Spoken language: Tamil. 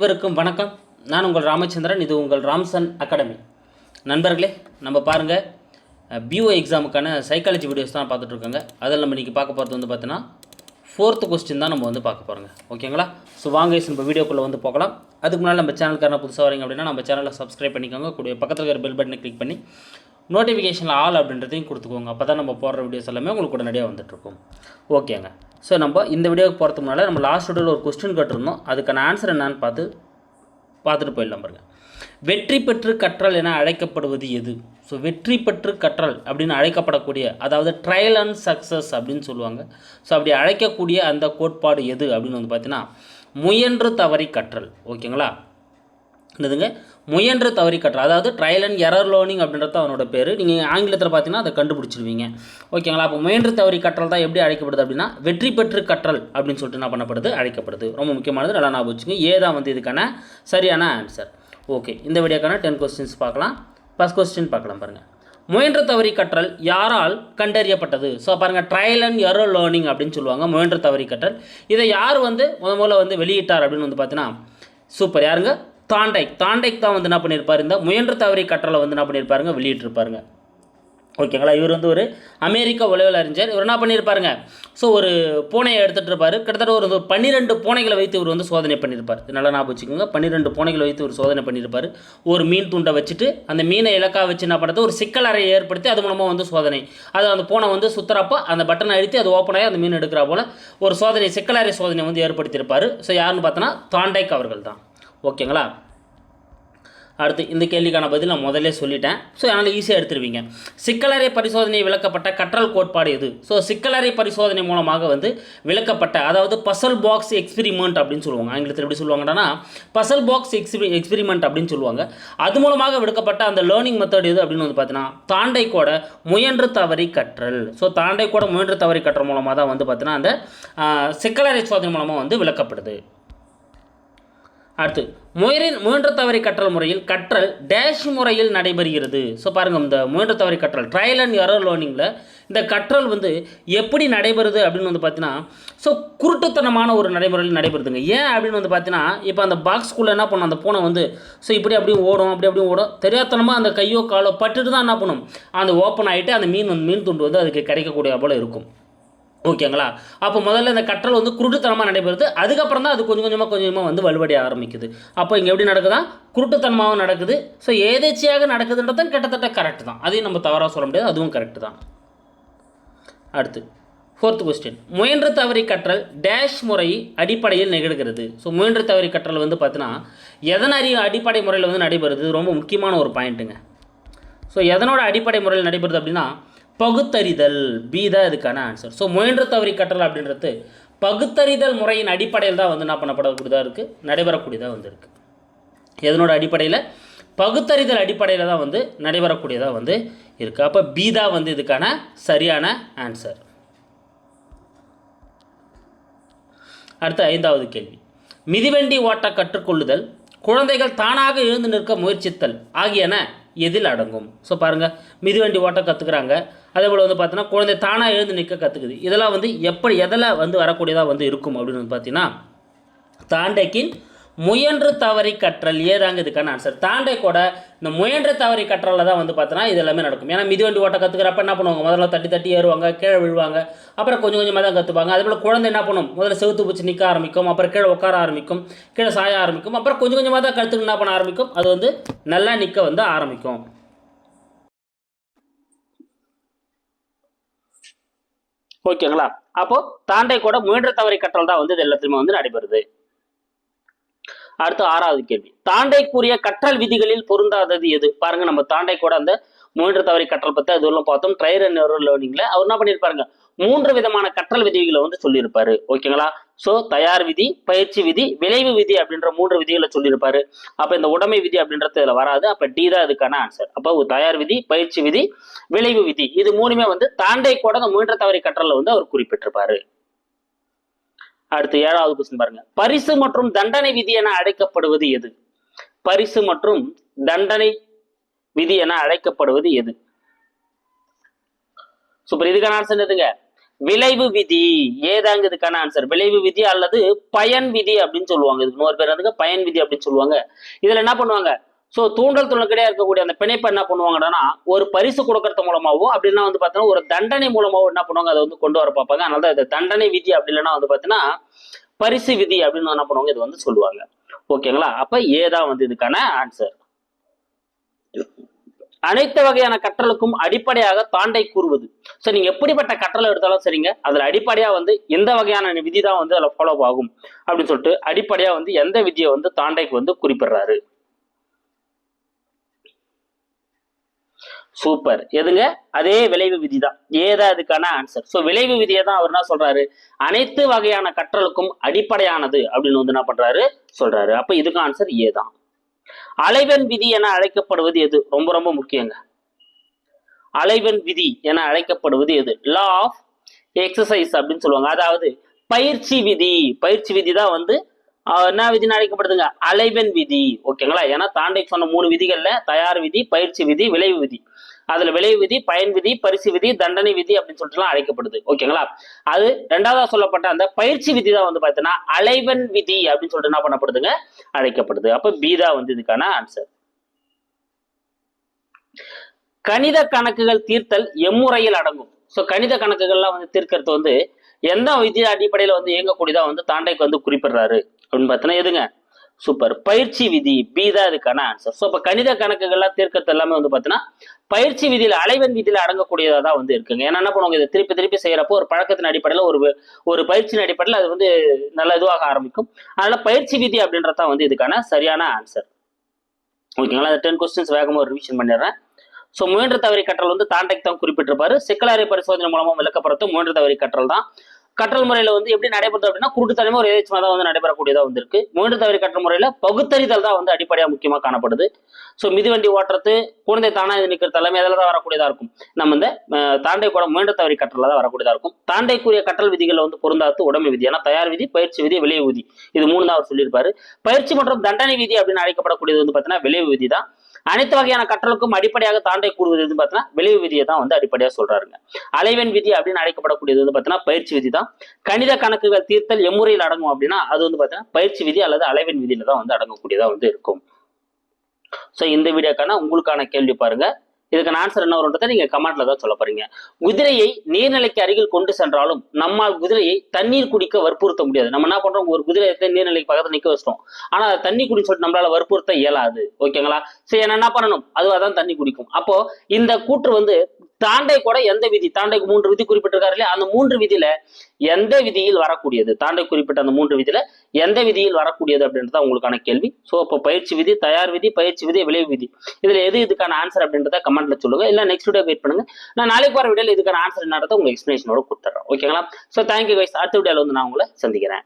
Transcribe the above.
அனைவருக்கும் வணக்கம். நான் உங்கள் ராமச்சந்திரன் இது உங்கள் ராம்சன் அகாடமி. நண்பர்களே நம்ம பாருங்கள் பிஓ எக்ஸாமுக்கான சைக்காலஜி வீடியோஸ் தான் பார்த்துட்ருக்கோங்க அதில் நம்ம இன்றைக்கி பார்க்க போகிறது வந்து பார்த்தீங்கன்னா ஃபோர்த்து கொஸ்டின் தான் நம்ம வந்து பார்க்க போகிறோங்க ஓகேங்களா? ஸோ வாங்க நம்ம வீடியோக்குள்ளே வந்து போகலாம். அதுக்கு முன்னால் நம்ம சேனலுக்கான புதுசாக வரீங்க அப்படின்னா நம்ம சேனலை சப்ஸ்கிரைப் பண்ணிக்கோங்க. கூடிய பக்கத்தில் இருக்கிற பெல் பட்டனை கிளிக் பண்ணி நோட்டிஃபிகேஷனில் ஆல் அப்படின்றதையும் கொடுத்துக்கோங்க. அப்போ தான் நம்ம போடுற வீடியோஸ் எல்லாமே உங்களுக்கு உடனடியாக வந்துட்டுருக்கும். ஓகேங்க ஸோ நம்ம இந்த வீடியோக்கு போகிறதுக்கு முன்னால் நம்ம லாஸ்ட் வீடியோவில் ஒரு கொஸ்டின் கேட்டிருந்தோம். அதுக்கான ஆன்சர் என்னன்னு பார்த்து பார்த்துட்டு போயிடலாம் பாருங்கள் வெற்றி பெற்று கற்றல் என அழைக்கப்படுவது எது? ஸோ வெற்றி பெற்று கற்றல் அப்படின்னு அழைக்கப்படக்கூடிய அதாவது ட்ரையல் அண்ட் சக்ஸஸ் அப்படின்னு சொல்லுவாங்க. ஸோ அப்படி அழைக்கக்கூடிய அந்த கோட்பாடு எது அப்படின்னு வந்து பார்த்தீங்கன்னா முயன்று தவறி கற்றல். ஓகேங்களா என்னதுங்க? முயன்று தவறி கற்றல். அதாவது ட்ரையல் அண்ட் எரர் லேர்னிங் அப்படின்றது தான் அவனோட பேர். நீங்கள் ஆங்கிலத்தில் பார்த்தீங்கன்னா அதை கண்டுபிடிச்சிருவீங்க. ஓகேங்களா அப்போ முயன்று தவறி கற்றல் தான் எப்படி அழைக்கப்படுது அப்படின்னா வெற்றி பெற்று கற்றல் அப்படின்னு சொல்லிட்டு என்ன பண்ணப்படுது? அழைக்கப்படுது. ரொம்ப முக்கியமானது. நல்லா ஞாபகம் வச்சுங்க. ஏதான் வந்து இதுக்கான சரியான ஆன்சர் ஓகே இந்த வீடியோக்கான டென் கொஸ்டின்ஸ் பார்க்கலாம். ஃபஸ்ட் கொஸ்டின் பார்க்கலாம் பாருங்கள் முயன்ற தவறி கற்றல் யாரால் கண்டறியப்பட்டது? ஸோ பாருங்கள் ட்ரையல் அண்ட் எரர் லேர்னிங் அப்படின்னு சொல்லுவாங்க. முயன்ற தவறி கற்றல். இதை யார் வந்து முத முதல்ல வந்து வெளியிட்டார் அப்படின்னு வந்து பார்த்தீங்கன்னா சூப்பர் யாருங்க? தாண்டைக் தாண்டைக் தான் வந்து என்ன பண்ணியிருப்பார் இந்த முயன்று தவறி கற்றலை வந்து என்ன பண்ணியிருப்பாருங்க வெளியிட்டிருப்பாருங்க. ஓகேங்களா? இவர் வந்து ஒரு அமெரிக்க உளவியல் அறிஞர். இவர் என்ன பண்ணியிருப்பாருங்க ஸோ ஒரு பூனையை எடுத்துகிட்டு இருப்பார். கிட்டத்தட்ட ஒரு பன்னிரெண்டு பூனைகளை வைத்து இவர் வந்து சோதனை பண்ணியிருப்பார் நல்லா ஞாபகம் வச்சுக்கோங்க. பன்னிரெண்டு பூனைகளை வைத்து ஒரு சோதனை பண்ணியிருப்பார் ஒரு மீன் துண்டை வச்சுட்டு அந்த மீனை இலக்கா வச்சு என்ன பண்ணுறது ஒரு சிக்கல் அறையை ஏற்படுத்தி அது மூலமாக வந்து சோதனை. அது அந்த பூனை வந்து சுற்றுறப்போ அந்த பட்டனை அழுத்தி அது ஓப்பன் ஆகி அந்த மீன் எடுக்கிறா போல் ஒரு சோதனை சிக்கல் அறை சோதனை வந்து ஏற்படுத்தியிருப்பார். ஸோ யாருன்னு பார்த்தோன்னா தாண்டைக் அவர்கள் தான். ஓகேங்களா? அடுத்து இந்த கேள்விக்கான பதில் நான் முதலே சொல்லிட்டேன். ஸோ அதனால் ஈஸியாக எடுத்துருவீங்க. சிக்கலறை பரிசோதனை விளக்கப்பட்ட கற்றல் கோட்பாடு எது? ஸோ சிக்கலறை பரிசோதனை மூலமாக வந்து விளக்கப்பட்ட அதாவது பசல் பாக்ஸ் எக்ஸ்பிரிமெண்ட் அப்படின்னு சொல்லுவாங்க. ஆங்கிலத்தில் எப்படி சொல்லுவாங்கன்னா பசல் பாக்ஸ் எக்ஸ்பி எக்ஸ்பிரிமெண்ட் அப்படின்னு சொல்லுவாங்க. அது மூலமாக விடுக்கப்பட்ட அந்த லேர்னிங் மெத்தட் எது அப்படின்னு வந்து பார்த்தீங்கன்னா தாண்டைக்கோட முயன்று தவறி கற்றல். ஸோ தாண்டைக்கோட முயன்று தவறி கற்றல் மூலமாக தான் வந்து பார்த்தீங்கன்னா அந்த சிக்கலறை சோதனை மூலமாக வந்து விளக்கப்படுது. அடுத்து முயலின் முயன்ற தவறி கற்றல் முறையில் கற்றல் டேஷ் முறையில் நடைபெறுகிறது. ஸோ பாருங்கள் இந்த முயன்ற தவறி கற்றல் ட்ரையல் அண்ட் எரர் லேர்னிங்கில் இந்த கற்றல் வந்து எப்படி நடைபெறுது அப்படின்னு வந்து பார்த்தீங்கன்னா ஸோ குருட்டுத்தனமான ஒரு நடைமுறையில் நடைபெறுதுங்க. ஏன் அப்படின்னு வந்து பார்த்தீங்கன்னா இப்போ அந்த பாக்ஸ்குள்ளே என்ன பண்ணும்? அந்த பூனை வந்து ஸோ இப்படி அப்படியும் ஓடும் அப்படி அப்படியும் ஓடும். தெரியாத்தனமாக அந்த கையோ காலோ பட்டுட்டு தான் என்ன பண்ணும்? அந்த ஓப்பன் ஆகிட்டு அந்த மீன் வந்து மீன் துண்டு வந்து அதுக்கு கிடைக்கக்கூடிய போல் இருக்கும். ஓகேங்களா? அப்போ முதல்ல இந்த கற்றல் வந்து குருட்டுத்தனமாக நடைபெறுது. அதுக்கப்புறம் தான் அது கொஞ்சம் கொஞ்சமாக கொஞ்சம் கொஞ்சமாக வந்து வலுவடைய ஆரம்பிக்குது. அப்போ இங்கே எப்படி நடக்குதா? குருட்டுத்தனமாகவும் நடக்குது. ஸோ ஏதேச்சியாக நடக்குதுன்றதும் கிட்டத்தட்ட கரெக்ட் தான். அதையும் நம்ம தவறாக சொல்ல முடியாது. அதுவும் கரெக்ட் தான். அடுத்து ஃபோர்த் கொஸ்டின் முயன்று தவறி கற்றல் டேஷ் முறை அடிப்படையில் நிகழ்கிறது. ஸோ முயன்று தவறி கற்றல் வந்து பார்த்தீங்கன்னா எதன் அறி அடிப்படை முறையில் வந்து நடைபெறுது? ரொம்ப முக்கியமான ஒரு பாயிண்ட்டுங்க ஸோ எதனோட அடிப்படை முறையில் நடைபெறுது அப்படின்னா பகுத்தறிதல் பி தான் இதுக்கான ஆன்சர் ஸோ முயன்று தவறி கற்றல் அப்படின்றது பகுத்தறிதல் முறையின் அடிப்படையில் தான் வந்து என்ன பண்ணப்படக்கூடியதாக இருக்குது நடைபெறக்கூடியதாக வந்திருக்கு எதனோட அடிப்படையில்? பகுத்தறிதல் அடிப்படையில் தான் வந்து நடைபெறக்கூடியதாக வந்து இருக்குது அப்போ பி தான் வந்து இதுக்கான சரியான ஆன்சர் அடுத்த ஐந்தாவது கேள்வி. மிதிவண்டி ஓட்ட கற்றுக்கொள்ளுதல் குழந்தைகள் தானாக எழுந்து நிற்க முயற்சித்தல் ஆகியன எதில் அடங்கும்? ஸோ பாருங்கள் மிதிவண்டி ஓட்ட கற்றுக்குறாங்க அதே போல் வந்து பார்த்தீங்கன்னா குழந்தை தானாக எழுந்து நிற்க கற்றுக்குது இதெல்லாம் வந்து எப்படி எதில் வந்து வரக்கூடியதாக வந்து இருக்கும் அப்படின்னு வந்து பார்த்தீங்கன்னா தாண்டைக்கின் முயன்று தவறி கற்றல். ஏதாங்க இதுக்கான ஆன்சர் தாண்டை கூட இந்த முயன்று தவறி கற்றலில் தான் வந்து பார்த்தோன்னா இது எல்லாமே நடக்கும். ஏன்னா மிதிவண்டி ஓட்ட கற்றுக்கிறப்ப என்ன பண்ணுவாங்க? முதல்ல தட்டி தட்டி ஏறுவாங்க கீழே விழுவாங்க அப்புறம் கொஞ்சம் கொஞ்சமாக தான் கற்றுப்பாங்க அதே போல் குழந்தை என்ன பண்ணும்? முதல்ல செவுத்து பூச்சி நிற்க ஆரம்பிக்கும் அப்புறம் கீழே உட்கார ஆரம்பிக்கும் கீழே சாய ஆரம்பிக்கும் அப்புறம் கொஞ்சம் கொஞ்சமாக தான் கழுத்துக்கு என்ன பண்ண ஆரம்பிக்கும்? அது வந்து நல்லா நிற்க வந்து ஆரம்பிக்கும். ஓகேங்களா? அப்போ தாண்டை கூட முயன்ற தவறி கற்றல் தான் வந்து இது எல்லாத்துலையுமே வந்து நடைபெறுது. அடுத்து ஆறாவது கேள்வி. தாண்டைக்குரிய கற்றல் விதிகளில் பொருந்தாதது எது? பாருங்க நம்ம தாண்டை கூட அந்த மூன்று தவறி கற்றல் பற்றி அதுவெல்லாம் பார்த்தோம். ட்ரையர் அண்ட் எரர் லேர்னிங்ல அவர் என்ன பண்ணியிருப்பாருங்க மூன்று விதமான கற்றல் விதிகளை வந்து சொல்லியிருப்பாரு. ஓகேங்களா? ஸோ தயார் விதி பயிற்சி விதி விளைவு விதி அப்படின்ற மூன்று விதிகளை சொல்லியிருப்பாரு. அப்போ இந்த உடைமை விதி அப்படின்றது இதில் வராது. அப்போ டி தான் இதுக்கான ஆன்சர் அப்போ தயார் விதி பயிற்சி விதி விளைவு விதி. இது மூணுமே வந்து தாண்டை கூட அந்த மூன்று தவறி கற்றலில் வந்து அவர் குறிப்பிட்டிருப்பாரு. அடுத்து ஏழாவது கொஸ்டின் பாருங்க. பரிசு மற்றும் தண்டனை விதி என அழைக்கப்படுவது எது? பரிசு மற்றும் தண்டனை விதி என அழைக்கப்படுவது எது? சூப்பர் இதுக்கான ஆன்சர் எதுங்க விளைவு விதி. ஏதாங்க இதுக்கான ஆன்சர் விளைவு விதி அல்லது பயன் விதி அப்படின்னு சொல்லுவாங்க. இதுக்கு இன்னொரு பேர் வந்துங்க பயன் விதி அப்படின்னு சொல்லுவாங்க. இதுல என்ன பண்ணுவாங்க? ஸோ தூண்டல் துணைக்கிடையே இருக்கக்கூடிய அந்த பிணைப்பை என்ன பண்ணுவாங்கன்னா ஒரு பரிசு கொடுக்கறது மூலமாகவும் அப்படின்னா வந்து பார்த்தீங்கன்னா ஒரு தண்டனை மூலமாகவும் என்ன பண்ணுவாங்க அதை வந்து கொண்டு வர பார்ப்பாங்க. அதனால தான் இது தண்டனை விதி அப்படி இல்லைன்னா வந்து பார்த்தீங்கன்னா பரிசு விதி அப்படின்னு என்ன பண்ணுவாங்க இது வந்து சொல்லுவாங்க. ஓகேங்களா? அப்போ ஏதான் வந்து இதுக்கான ஆன்சர் அனைத்து வகையான கற்றலுக்கும் அடிப்படையாக தாண்டை கூறுவது. ஸோ நீங்க எப்படிப்பட்ட கற்றலை எடுத்தாலும் சரிங்க அதுல அடிப்படையா வந்து எந்த வகையான விதி தான் வந்து அதில் ஃபாலோ ஆகும். அப்படின்னு சொல்லிட்டு அடிப்படையா வந்து எந்த விதியை வந்து தாண்டைக்கு வந்து குறிப்பிடுறாரு. சூப்பர் எதுங்க? அதே விளைவு விதி தான் ஏதா அதுக்கான ஆன்சர் ஸோ விளைவு விதியை தான் அவர் என்ன சொல்றாரு? அனைத்து வகையான கற்றலுக்கும் அடிப்படையானது அப்படின்னு வந்து என்ன பண்றாரு? சொல்றாரு. அப்ப இதுக்கு ஆன்சர் ஏ தான். அலைவன் விதி என அழைக்கப்படுவது எது? ரொம்ப ரொம்ப முக்கியங்க. அலைவன் விதி என அழைக்கப்படுவது எது? லா ஆஃப் எக்ஸசைஸ் அப்படின்னு சொல்லுவாங்க. அதாவது பயிற்சி விதி. பயிற்சி விதி தான் வந்து என்ன விதின்னு அழைக்கப்படுதுங்க? அலைவன் விதி. ஓகேங்களா? ஏன்னா தாண்டைக்கு சொன்ன மூணு விதிகள்ல தயார் விதி பயிற்சி விதி விளைவு விதி. அதுல விளைவு விதி பயன் விதி பரிசு விதி தண்டனை விதி அப்படின்னு சொல்லிட்டுலாம் அழைக்கப்படுது. ஓகேங்களா அது ரெண்டாவதா சொல்லப்பட்ட அந்த பயிற்சி விதி தான் வந்து பார்த்தீங்கன்னா அலைவன் விதி அப்படின்னு சொல்லிட்டு என்ன பண்ணப்படுதுங்க? அழைக்கப்படுது. அப்ப பீதா வந்து இதுக்கான ஆன்சர் கணித கணக்குகள் தீர்த்தல் எம்முறையில் அடங்கும். ஸோ கணித கணக்குகள்லாம் வந்து தீர்க்கிறது வந்து எந்த விதி அடிப்படையில் வந்து இயங்கக்கூடியதா வந்து தாண்டைக்கு வந்து குறிப்பிடுறாரு அப்படின்னு பார்த்தீங்கன்னா எதுங்க? சூப்பர் பயிற்சி விதி பி தான் இதுக்கான ஆன்சர் ஸோ இப்போ கணித கணக்குகள்லாம் தீர்க்கறது எல்லாமே வந்து பார்த்தீங்கன்னா பயிற்சி விதியில் அலைவன் விதியில் அடங்கக்கூடியதாக தான் வந்து இருக்குங்க ஏன்னா என்ன பண்ணுவாங்க இதை திருப்பி திருப்பி செய்யறப்போ ஒரு பழக்கத்தின் அடிப்படையில் ஒரு ஒரு பயிற்சியின் அடிப்படையில் அது வந்து நல்ல இதுவாக ஆரம்பிக்கும். அதனால பயிற்சி விதி அப்படின்றது தான் வந்து இதுக்கான சரியான ஆன்சர் ஓகேங்களா அந்த டென் கொஸ்டின்ஸ் வேகமாக ஒரு ரிவிஷன் பண்ணிடுறேன். ஸோ முயன்ற தவறி கற்றல் வந்து தாண்டக் தான் குறிப்பிட்டிருப்பாரு. சிக்கலாரி பரிசோதனை மூலமாக விளக்கப்படுறது முயன்ற தவறி கற்றல் தான். கற்றல் முறையில வந்து எப்படி நடைபெறுது அப்படின்னா குருட்டுத்தனமே ஒரு எதாச்சும் தான் வந்து நடைபெறக்கூடியதா வந்திருக்கு. மூன்று தவறி கற்றல் முறையில பகுத்தறிதல் தான் வந்து அடிப்படையா முக்கியமா காணப்படுது. ஸோ மிதிவண்டி ஓட்டுறது குழந்தை தானா இது நிற்கிற தலைமை அதில் தான் வரக்கூடியதா இருக்கும். நம்ம இந்த தாண்டை கூட மூன்று தவறி கற்றல தான் வரக்கூடியதா இருக்கும். தாண்டைக்குரிய கற்றல் விதிகளை வந்து பொருந்தாத்து உடமை விதி ஏன்னா தயார் விதி பயிற்சி விதி விளைவு விதி. இது மூணு தான் அவர் சொல்லியிருப்பாரு. பயிற்சி மற்றும் தண்டனை விதி அப்படின்னு அழைக்கப்படக்கூடியது வந்து பார்த்தீங்கன்னா விளைவு விதி தான். அனைத்து வகையான கற்றலுக்கும் அடிப்படையாக தாண்டை கூடுவது எதுன்னு பார்த்தீங்கன்னா விளைவு விதியை தான் வந்து அடிப்படையாக சொல்றாருங்க. அலைவன் விதி அப்படின்னு அழைக்கப்படக்கூடியது வந்து பார்த்தீங்கன்னா பயிற்சி விதி தான். கணித கணக்குகள் தீர்த்தல் எம்முறையில் அடங்கும் அப்படின்னா அது வந்து பார்த்தீங்கன்னா பயிற்சி விதி அல்லது அலைவன் விதியில தான் வந்து அடங்கக்கூடியதா வந்து இருக்கும். ஸோ இந்த வீடியோக்கான உங்களுக்கான கேள்வி பாருங்க. இதுக்கான ஆன்சர் என்ன வரும்ன்றதை நீங்க கமெண்ட்ல தான் சொல்ல போறீங்க. குதிரையை நீர்நிலைக்கு அருகில் கொண்டு சென்றாலும் நம்மால் குதிரையை தண்ணீர் குடிக்க வற்புறுத்த முடியாது. நம்ம என்ன பண்றோம்? ஒரு குதிரையை நீர்நிலைக்கு பக்கத்துல நிக்க வச்சிட்டோம். ஆனா அது தண்ணி குடின்னு சொல்லிட்டு நம்மளால வற்புறுத்த இயலாது. ஓகேங்களா? சரி என்ன என்ன பண்ணணும்? அதுவாக தான் தண்ணி குடிக்கும். அப்போ இந்த கூற்று வந்து தாண்டை கூட எந்த விதி? தாண்டைக்கு மூன்று விதி குறிப்பிட்டிருக்காரு இல்லையா? அந்த மூன்று விதியில எந்த விதியில் வரக்கூடியது? தாண்டை குறிப்பிட்ட அந்த மூன்று விதியில எந்த விதியில் வரக்கூடியது அப்படின்றத உங்களுக்கான கேள்வி. ஸோ இப்போ பயிற்சி விதி தயார் விதி பயிற்சி விதி விளைவு விதி. இதுல எது இதுக்கான ஆன்சர் அப்படின்றத கமெண்ட்ல சொல்லுங்க. இல்ல நெக்ஸ்ட் வீடியோ வெயிட் பண்ணுங்க. நான் நாளைக்கு வர வீடியோல இதுக்கான ஆன்சர் என்னன்றத உங்களுக்கு எக்ஸ்பிளேஷனோட கொடுத்துறேன் ஓகேங்களா ஸோ தேங்க்யூ கைஸ் அடுத்த வீடியோல வந்து நான் உங்களை சந்திக்கிறேன்.